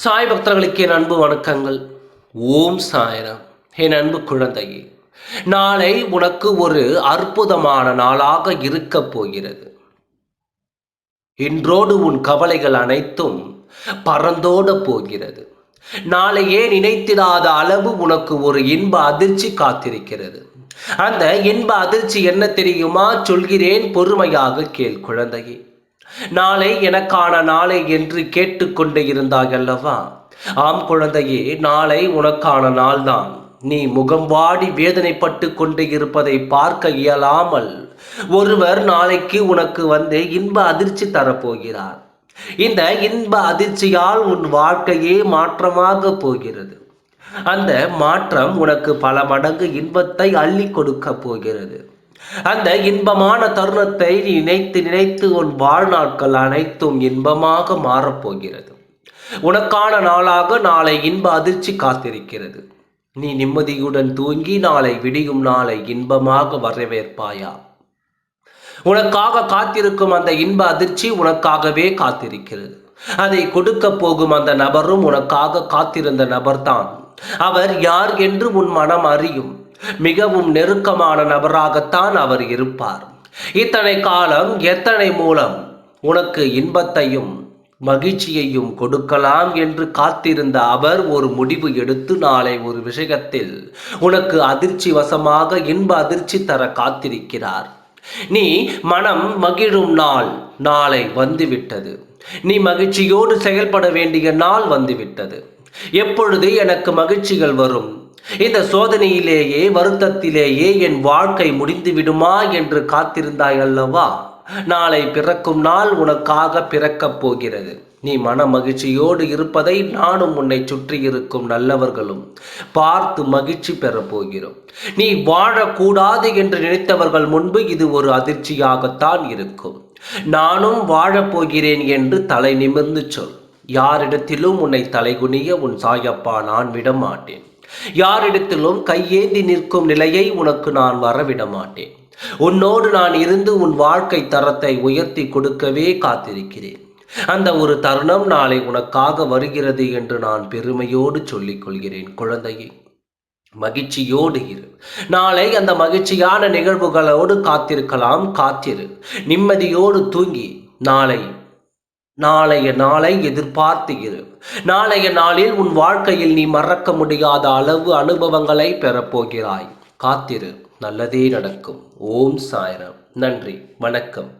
சாய் பக்தர்களுக்கு என் அன்பு வணக்கங்கள். ஓம் சாய்ராம். என் அன்பு குழந்தையே நாளை உனக்கு ஒரு அற்புதமான நாளாக இருக்கப் போகிறது. இன்றோடு உன் கவலைகள் அனைத்தும் பறந்தோட போகிறது. நாளையே நினைத்திடாத அளவு உனக்கு ஒரு இன்ப அதிர்ச்சி காத்திருக்கிறது. அந்த இன்ப அதிர்ச்சி என்ன தெரியுமா? சொல்கிறேன் பொறுமையாக கேள் குழந்தையே. நாளை எனக்கான நாளை என்று கேட்டுக்கொண்டு இருந்தாய் அல்லவா? ஆம் குழந்தையே நாளை உனக்கான நாள்தான். நீ முகம் வாடி வேதனைப்பட்டு கொண்டு இருப்பதை பார்க்க இயலாமல் ஒருவர் நாளைக்கு உனக்கு வந்து இன்ப அதிர்ச்சி தரப்போகிறார். இந்த இன்ப அதிர்ச்சியால் உன் வாழ்க்கையே மாற்றமாக போகிறது. அந்த மாற்றம் உனக்கு பல மடங்கு இன்பத்தை அள்ளி கொடுக்க போகிறது. அந்த இன்பமான தருணத்தை நீ நினைத்து நினைத்து உன் வாழ்நாட்கள் அனைத்தும் இன்பமாக மாறப்போகிறது. உனக்கான நாளாக நாளை இன்ப அதிர்ச்சி காத்திருக்கிறது. நீ நிம்மதியுடன் தூங்கி நாளை விடியும் நாளை இன்பமாக வரவேற்பாயா? உனக்காக காத்திருக்கும் அந்த இன்ப அதிர்ச்சி உனக்காகவே காத்திருக்கிறது. அதை கொடுக்க போகும் அந்த நபரும் உனக்காக காத்திருந்த நபர்தான். அவர் யார் என்று உன் மனம் அறியும். மிகவும் நெருக்கமான நபராகத்தான் அவர் இருப்பார். இத்தனை காலம் எத்தனை மூலம் உனக்கு இன்பத்தையும் மகிழ்ச்சியையும் கொடுக்கலாம் என்று காத்திருந்த அவர் ஒரு முடிவு எடுத்து நாளை ஒரு விஷயத்தில் உனக்கு அதிர்ச்சி வசமாக இன்ப அதிர்ச்சி தர காத்திருக்கிறார். நீ மனம் மகிழும் நாள் நாளை வந்துவிட்டது. நீ மகிழ்ச்சியோடு செயல்பட வேண்டிய நாள் வந்துவிட்டது. எப்பொழுது எனக்கு மகிழ்ச்சிகள் வரும். இந்த சோதனையிலேயே வருத்தத்திலேயே என் வாழ்க்கை முடிந்து விடுமா என்று காத்திருந்தாய் அல்லவா? நாளை பிறக்கும் நாள் உனக்காக பிறக்கப் போகிறது. நீ மன மகிழ்ச்சியோடு இருப்பதை நானும் உன்னை சுற்றி இருக்கும் நல்லவர்களும் பார்த்து மகிழ்ச்சி பெறப் போகிறோம். நீ வாழக்கூடாது என்று நினைத்தவர்கள் முன்பு இது ஒரு அதிர்ச்சியாகத்தான் இருக்கும். நானும் வாழப்போகிறேன் என்று தலை நிமிர்ந்து சொல். யாரிடத்திலும் உன்னை தலைகுனிய உன் சாயப்பா நான் விட மாட்டேன் யாரிடத்திலும் கையேந்தி நிற்கும் நிலையை உனக்கு நான் வரவிட மாட்டேன் உன்னோடு நான் இருந்து உன் வாழ்க்கை தரத்தை உயர்த்தி கொடுக்கவே காத்திருக்கிறேன். அந்த ஒரு தருணம் நாளை உனக்காக வருகிறது என்று நான் பெருமையோடு சொல்லிக் கொள்கிறேன் குழந்தையை. மகிழ்ச்சியோடு இரு. நாளை அந்த மகிழ்ச்சியான நிகழ்வுகளோடு காத்திருக்கலாம் காத்திரு. நிம்மதியோடு தூங்கி நாளை நாளைய நாளை எதிர்பார்த்து இரு நாளைய நாளில் உன் வாழ்க்கையில் நீ மறக்க முடியாத அளவு அனுபவங்களை பெறப்போகிறாய். காத்திரு நல்லதே நடக்கும். ஓம் சாயரம். நன்றி வணக்கம்.